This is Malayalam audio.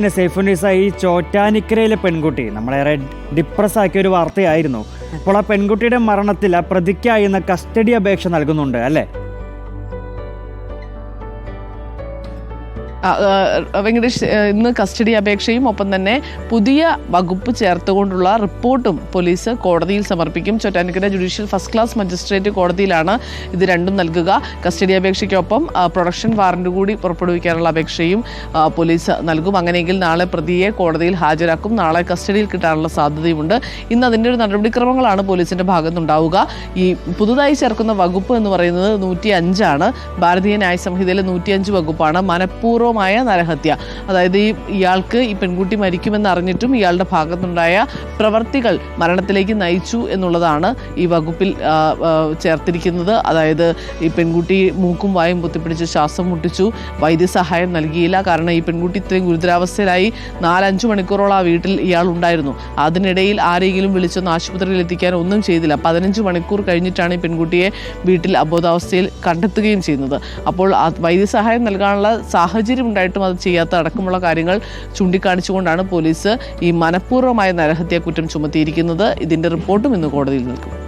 പിന്നെ സൈഫുനിസ ഈ ചോറ്റാനിക്കരയിലെ പെൺകുട്ടി. നമ്മളേറെ ഡിപ്രസ് ആക്കിയ ഒരു വാർത്തയായിരുന്നു. അപ്പോൾ ആ പെൺകുട്ടിയുടെ മരണത്തിൽ ആ പ്രതിക്കായി എന്ന കസ്റ്റഡി അപേക്ഷ നൽകുന്നുണ്ട് അല്ലേ? വെങ്കടേഷ് ഇന്ന് കസ്റ്റഡി അപേക്ഷയും ഒപ്പം തന്നെ പുതിയ വകുപ്പ് ചേർത്തുകൊണ്ടുള്ള റിപ്പോർട്ടും പോലീസ് കോടതിയിൽ സമർപ്പിക്കും. Chottanikkara judicial first class magistrate കോടതിയിലാണ് ഇത് രണ്ടും നൽകുക. കസ്റ്റഡി അപേക്ഷയ്ക്കൊപ്പം പ്രൊഡക്ഷൻ വാറന്റ് കൂടി പുറപ്പെടുവിക്കാനുള്ള അപേക്ഷയും പോലീസ് നൽകും. അങ്ങനെയെങ്കിൽ നാളെ പ്രതിയെ കോടതിയിൽ ഹാജരാക്കും. നാളെ കസ്റ്റഡിയിൽ കിട്ടാനുള്ള സാധ്യതയുമുണ്ട്. ഇന്ന് അതിന്റെ ഒരു നടപടിക്രമങ്ങളാണ് പോലീസിന്റെ ഭാഗത്തുണ്ടാവുക ഈ പുതുതായി ചേർക്കുന്ന വകുപ്പ് എന്ന് പറയുന്നത് നൂറ്റി അഞ്ചാണ് ഭാരതീയ ന്യായ സംഹിതയിലെ നൂറ്റിയഞ്ച് വകുപ്പാണ്. മനഃപൂർവമായ നരഹത്യ. അതായത് ഈ ഇയാൾക്ക് ഈ പെൺകുട്ടി മരിക്കുമെന്ന് അറിഞ്ഞിട്ടും ഇയാളുടെ ഭാഗത്തുണ്ടായ പ്രവർത്തികൾ മരണത്തിലേക്ക് നയിച്ചു എന്നുള്ളതാണ് ഈ വകുപ്പിൽ ചേർത്തിരിക്കുന്നത്. അതായത് ഈ പെൺകുട്ടി മൂക്കും വായും പൊത്തിപ്പിടിച്ച് ശ്വാസം മുട്ടിച്ചു. വൈദ്യസഹായം നൽകിയില്ല. കാരണം ഈ പെൺകുട്ടി ഇത്രയും ഗുരുതരാവസ്ഥയിലായി നാലഞ്ച് മണിക്കൂറോളം ആ വീട്ടിൽ ഇയാൾ ഉണ്ടായിരുന്നു. അതിനിടയിൽ ആരെങ്കിലും വിളിച്ചൊന്ന് ആശുപത്രിയിൽ എത്തിക്കാൻ ഒന്നും ചെയ്തില്ല. പതിനഞ്ച് മണിക്കൂർ കഴിഞ്ഞിട്ടാണ് ഈ പെൺകുട്ടിയെ വീട്ടിൽ അബോധാവസ്ഥയിൽ കണ്ടെത്തുകയും ചെയ്യുന്നത്. അപ്പോൾ വൈദ്യസഹായം നൽകാനുള്ള സാഹചര്യം ഉണ്ടായിട്ടും അത് ചെയ്യാത്ത അടക്കമുള്ള കാര്യങ്ങൾ ചൂണ്ടിക്കാണിച്ചുകൊണ്ടാണ് പോലീസ് ഈ മനഃപൂർവമായ നരഹത്യാ കുറ്റം ചുമത്തിയിരിക്കുന്നത്. ഇതിന്റെ റിപ്പോർട്ടും ഇന്ന് കോടതിയിൽ നിൽക്കും.